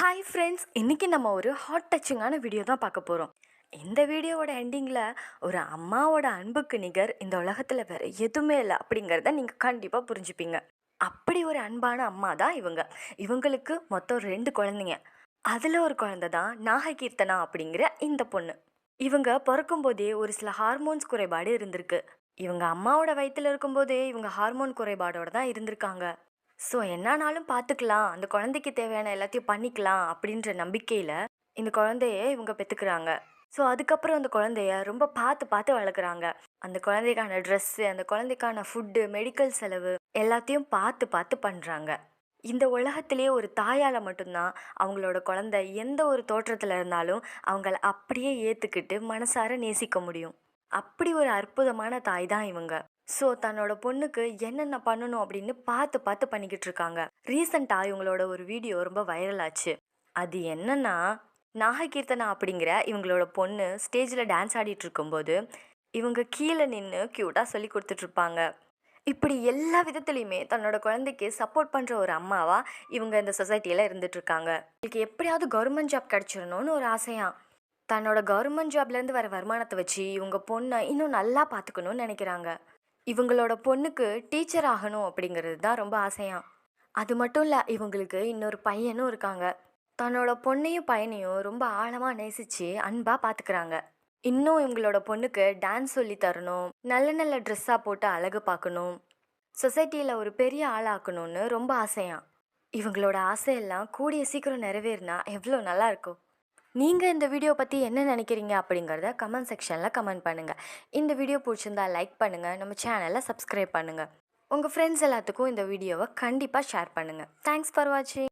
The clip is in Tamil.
ஹாய் ஃப்ரெண்ட்ஸ் இன்றைக்கி நம்ம ஒரு ஹாட் டச்சிங்கான வீடியோ தான் பார்க்க போகிறோம் இந்த வீடியோவோட எண்டிங்கில் ஒரு அம்மாவோட அன்புக்கு நிகர் இந்த உலகத்தில் வேறு எதுவுமே இல்லை அப்படிங்கிறத நீங்கள் கண்டிப்பாக புரிஞ்சுப்பீங்க. அப்படி ஒரு அன்பான அம்மா தான் இவங்க. இவங்களுக்கு மொத்தம் ரெண்டு குழந்தைங்க. அதில் ஒரு குழந்தை தான் நாககீர்த்தனா அப்படிங்கிற இந்த பொண்ணு. இவங்க பிறக்கும்போதே ஒரு சில ஹார்மோன்ஸ் குறைபாடு இருந்திருக்கு. இவங்க அம்மாவோட வயிற்றில் இருக்கும்போதே இவங்க ஹார்மோன் குறைபாடோடு தான் இருந்திருக்காங்க. ஸோ என்னானாலும் பார்த்துக்கலாம். அந்த குழந்தைக்கு தேவையான எல்லாத்தையும் பண்ணிக்கலாம் அப்படின்ற நம்பிக்கையில் இந்த குழந்தைய இவங்க பெற்றுக்கிறாங்க ஸோ அதுக்கப்புறம் அந்த குழந்தைய ரொம்ப பார்த்து பார்த்து வளர்க்குறாங்க. அந்த குழந்தைக்கான ட்ரெஸ்ஸு அந்த குழந்தைக்கான ஃபுட்டு மெடிக்கல் செலவு எல்லாத்தையும் பார்த்து பார்த்து பண்ணுறாங்க இந்த உலகத்திலேயே ஒரு தாயால் மட்டும்தான் அவங்களோட குழந்தை எந்த ஒரு தோற்றத்தில் இருந்தாலும் அவங்கள அப்படியே ஏற்றுக்கிட்டு மனசார நேசிக்க முடியும். அப்படி ஒரு அற்புதமான தாய் தான் இவங்க. ஸோ தன்னோட பொண்ணுக்கு என்னென்ன பண்ணணும் அப்படின்னு பார்த்து பார்த்து பண்ணிக்கிட்டு இருக்காங்க. ரீசண்டாக இவங்களோட ஒரு வீடியோ ரொம்ப வைரல் ஆச்சு. அது என்னன்னா நாககீர்த்தனா அப்படிங்கிற இவங்களோட பொண்ணு ஸ்டேஜில் டான்ஸ் ஆடிட்டு இருக்கும்போது இவங்க கீழே நின்று க்யூட்டாக சொல்லி கொடுத்துட்ருப்பாங்க இப்படி எல்லா விதத்துலையுமே தன்னோட குழந்தைக்கு சப்போர்ட் பண்ணுற ஒரு அம்மாவா இவங்க இந்த சொசைட்டியில் இருந்துட்டுருக்காங்க இதுக்கு எப்படியாவது கவர்மெண்ட் ஜாப் கிடச்சிடணும்னு ஒரு ஆசையாக தன்னோட கவர்மெண்ட் ஜாப்லேருந்து வர வருமானத்தை வச்சு இவங்க பொண்ணை இன்னும் நல்லா பார்த்துக்கணும்னு நினைக்கிறாங்க. இவங்களோட பொண்ணுக்கு டீச்சர் ஆகணும் அப்படிங்கிறது தான் ரொம்ப ஆசையாம் அது மட்டும் இல்லை இவங்களுக்கு இன்னொரு பையனும் இருக்காங்க. தன்னோட பொண்ணையும் பையனையும் ரொம்ப ஆழமாக நேசித்து அன்பாக பார்த்துக்கிறாங்க இன்னும் இவங்களோட பொண்ணுக்கு டான்ஸ் சொல்லி தரணும் நல்ல நல்ல ட்ரெஸ்ஸாக போட்டு அழகு பார்க்கணும் சொசைட்டியில் ஒரு பெரிய ஆளாக்கணும்னு ரொம்ப ஆசையாம் இவங்களோட ஆசையெல்லாம் கூடிய சீக்கிரம் நிறைவேறினா எவ்வளோ நல்லா இருக்கும். நீங்கள் இந்த வீடியோ பற்றி என்ன நினைக்கிறீங்க அப்படிங்கிறத கமெண்ட் செக்ஷனில் கமெண்ட் பண்ணுங்கள் இந்த வீடியோ பிடிச்சிருந்தா லைக் பண்ணுங்கள் நம்ம சேனலை சப்ஸ்கிரைப் பண்ணுங்கள் உங்கள் ஃப்ரெண்ட்ஸ் எல்லாத்துக்கும் இந்த வீடியோவை கண்டிப்பாக ஷேர் பண்ணுங்கள் தேங்க்ஸ் ஃபார் வாட்சிங்